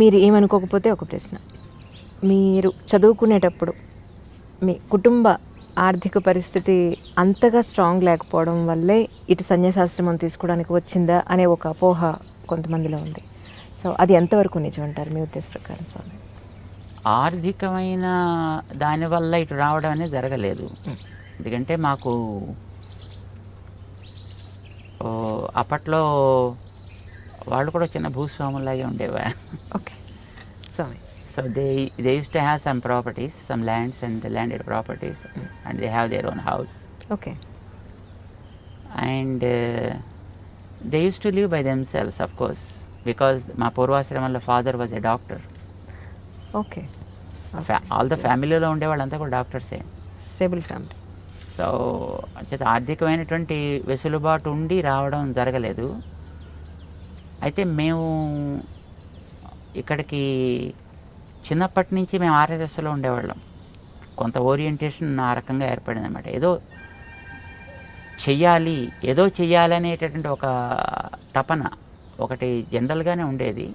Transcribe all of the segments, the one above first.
మీరు ఏమనుకోకపోతే ఒక ప్రశ్న. మీరు చదువుకునేటప్పుడు మీ కుటుంబ ఆర్థిక పరిస్థితి అంతగా స్ట్రాంగ్ లేకపోవడం వల్లే ఇటు సన్యాసాశ్రమం తీసుకోవడానికి వచ్చిందా అనే ఒక అపోహ కొంతమందిలో ఉంది. సో అది ఎంతవరకు నిజం అంటారు మీ ఉద్దేశ ప్రకారం స్వామి? ఆర్థికమైన దానివల్ల ఇటు రావడం అనేది జరగలేదు. ఎందుకంటే మాకు అప్పట్లో వాళ్ళు కూడా చిన్న భూస్వాములాగే ఉండేవారు okay. Swamy. So they they use to have some properties some lands and landed properties and they have their own house okay. And they use to live by themselves of course because మా పూర్వాశ్రమంలో father was a doctor okay. All the ఫ్యామిలీలో ఉండే వాళ్ళంతా కూడా డాక్టర్సే stable family. So ఆర్థికమైనటువంటి వెసులుబాటు ఉండి రావడం జరగలేదు. అయితే మేము ఇక్కడికి చిన్నప్పటి నుంచి మేము ఆర్ఎస్ఎస్లో ఉండేవాళ్ళం. కొంత ఓరియంటేషన్ ఆ రకంగా ఏర్పడింది అనమాట ఏదో చెయ్యాలి ఏదో చెయ్యాలి అనేటటువంటి ఒక తపన ఒకటి జనరల్గానే ఉండేది.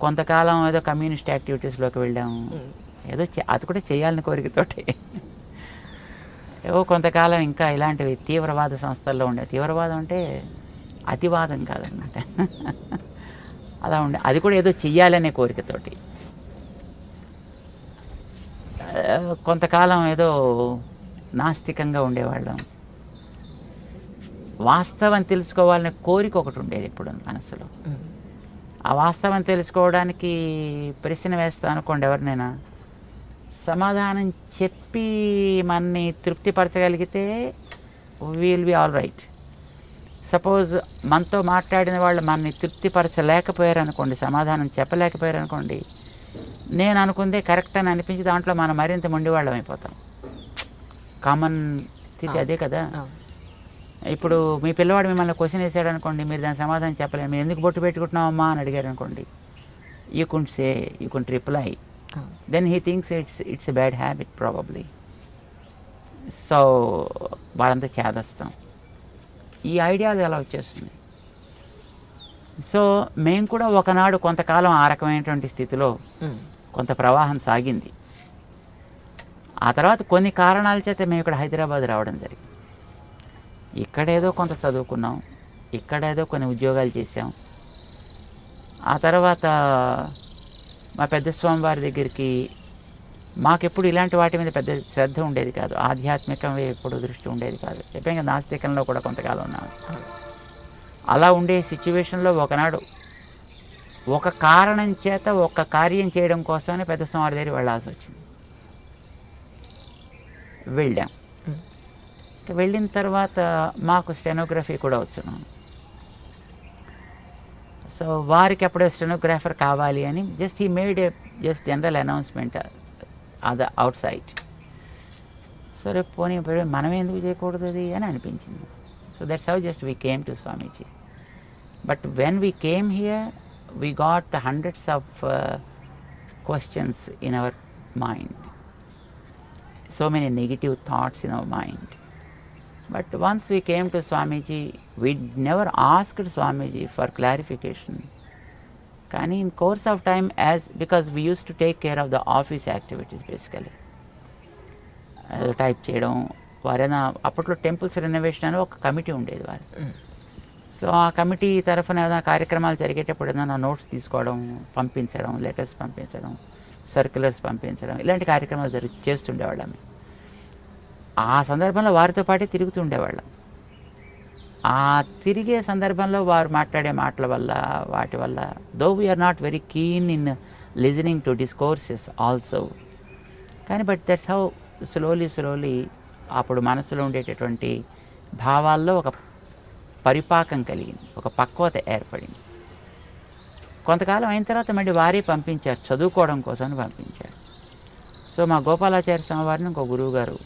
కొంతకాలం ఏదో కమ్యూనిస్ట్ యాక్టివిటీస్లోకి వెళ్ళాము. ఏదో చే- అది కూడా చేయాలని కోరికతోటి. ఏవో కొంతకాలం ఇంకా ఇలాంటివి తీవ్రవాద సంస్థల్లో ఉండే తీవ్రవాదం అంటే అతివాదం కాదనమాట అలా ఉండే. అది కూడా ఏదో చెయ్యాలనే కోరికతోటి. కొంతకాలం ఏదో నాస్తికంగా ఉండేవాళ్ళం. వాస్తవం తెలుసుకోవాలనే కోరిక ఒకటి ఉండేది ఇప్పుడు మనసులో. ఆ వాస్తవం తెలుసుకోవడానికి ప్రశ్న వేస్తా అనుకోండి ఎవరినైనా. సమాధానం చెప్పి మనని తృప్తిపరచగలిగితే will be all right suppose మనతో మాట్లాడిన వాళ్ళు మనని తృప్తిపరచలేకపోయారు అనుకోండి సమాధానం చెప్పలేకపోయారు అనుకోండి నేను అనుకుందే కరెక్ట్ అని అనిపించి దాంట్లో మనం మరింత మొండివాళ్ళం అయిపోతాం. కామన్ స్థితి అదే కదా. ఇప్పుడు మీ పిల్లవాడు మిమ్మల్ని క్వశ్చన్ వేసాడు అనుకోండి మీరు దాని సమాధానం చెప్పలేరు మీరు ఎందుకు బొట్టు పెట్టుకుంటున్నావమ్మా అని అడిగారు అనుకోండి you can't say you can't reply then he thinks it's it's a bad habit probably so వాళ్ళంతా చేదస్తాం. ఈ ఐడియాలు ఎలా వచ్చేస్తుంది? సో మేము కూడా ఒకనాడు కొంతకాలం ఆ రకమైనటువంటి స్థితిలో కొంత ప్రవాహం సాగింది. ఆ తర్వాత కొన్ని కారణాల చేత మేము ఇక్కడ హైదరాబాద్ రావడం జరిగింది. ఇక్కడేదో కొంత చదువుకున్నాం ఇక్కడేదో కొన్ని ఉద్యోగాలు చేసాం ఆ తర్వాత మా పెద్ద స్వామి వారి దగ్గరికి మాకెప్పుడు ఇలాంటి వాటి మీద పెద్ద శ్రద్ధ ఉండేది కాదు. ఆధ్యాత్మికం ఎప్పుడు దృష్టి ఉండేది కాదు. చెప్పాం కదా నాస్తికంలో కూడా కొంతకాలం ఉన్నాను అలా ఉండే సిచ్యువేషన్లో ఒకనాడు ఒక కారణం చేత ఒక కార్యం చేయడం కోసమని పెద్ద స్వామి దగ్గర వెళ్ళాల్సి వచ్చింది. వెళ్ళాం. వెళ్ళిన తర్వాత మాకు స్టెనోగ్రఫీ కూడా వచ్చును సో వారికి అప్పుడే స్టెనోగ్రాఫర్ కావాలి అని జస్ట్ ఈ made a just general announcement. అద అవుట్ సైడ్ సరే పోనీ పోనీ మనం ఎందుకు చేయకూడదు అది అని అనిపించింది so that's how just we came to Swamiji but when we came here we got hundreds of questions in our mind so many negative thoughts in our mind. But once we came to Swamiji, we never asked Swamiji for clarification. కానీ in course of time as because we used to take care of the office activities basically. Type చేయడం వారైనా అప్పట్లో temples renovation అని ఒక committee ఉండేది వారు so ఆ committee తరఫున ఏదైనా కార్యక్రమాలు జరిగేటప్పుడు ఏదైనా నోట్స్ తీసుకోవడం పంపించడం లెటర్స్ పంపించడం సర్క్యులర్స్ పంపించడం ఇలాంటి కార్యక్రమాలు జరి చేస్తుండేవాళ్ళం. ఆ సందర్భంలో వారితో పాటే తిరుగుతుండేవాళ్ళం. ఆ తిరిగే సందర్భంలో వారు మాట్లాడే మాటల వల్ల వాటి వల్ల though we are not very keen in listening to discourses also కానీ but that's how slowly slowly అప్పుడు మనసులో ఉండేటటువంటి భావాల్లో ఒక పరిపాకం కలిగింది ఒక పక్వత ఏర్పడింది. కొంతకాలం అయిన తర్వాత మళ్ళీ వారే పంపించారు చదువుకోవడం కోసం పంపించారు. సో మా గోపాలాచార్య స్వామి వారిని ఇంకో గురువు గారు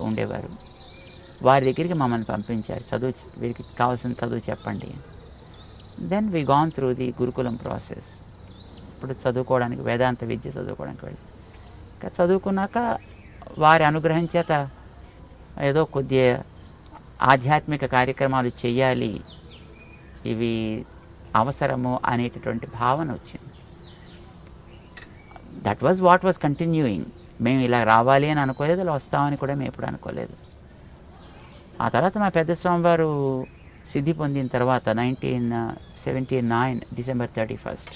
ఉండేవారు. వారి దగ్గరికి మమ్మల్ని పంపించారు. చదువు వీరికి కావాల్సిన చదువు చెప్పండి. Then we gone through the Gurukulam process ఇప్పుడు చదువుకోవడానికి వేదాంత విద్య చదువుకోవడానికి వెళ్ళి. ఇంకా చదువుకున్నాక వారి అనుగ్రహం చేత ఏదో కొద్దిగా ఆధ్యాత్మిక కార్యక్రమాలు చేయాలి ఇవి అవసరము అనేటటువంటి భావన వచ్చింది. That was what was continuing మేము ఇలా రావాలి అని అనుకోలేదు ఇలా వస్తామని కూడా మేము ఎప్పుడు అనుకోలేదు. ఆ తర్వాత మా పెద్ద స్వామివారు సిద్ధి పొందిన తర్వాత nineteen seventy nine December thirty first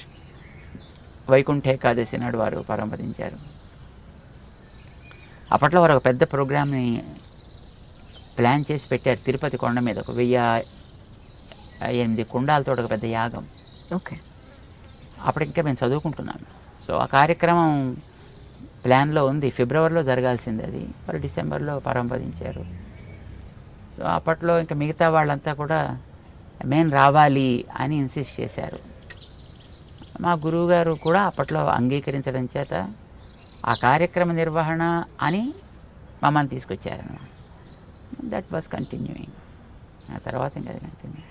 Vaikuntha Ekadashi నాడు వారు పరంపదించారు అప్పట్లో వారు ఒక పెద్ద ప్రోగ్రామ్ని ప్లాన్ చేసి పెట్టారు. తిరుపతి కొండ మీద ఒక వెయ్యి ఎనిమిది కుండాలతో ఒక పెద్ద యాగం. ఓకే. అప్పుడు ఇంకా మేము చదువుకుంటున్నాము సో ఆ కార్యక్రమం ప్లాన్లో ఉంది. ఫిబ్రవరిలో జరగాల్సింది అది. వారు డిసెంబర్లో పరంపదించారు సో అప్పట్లో ఇంకా మిగతా వాళ్ళంతా కూడా మేము రావాలి అని ఇన్సిస్ట్ చేశారు. మా గురువుగారు కూడా అప్పట్లో అంగీకరించడం చేత ఆ కార్యక్రమ నిర్వహణ అని మమ్మల్ని తీసుకొచ్చారన్నమాట. దట్ వాస్ కంటిన్యూయింగ్ ఆ తర్వాత ఇంకా అది కంటిన్యూ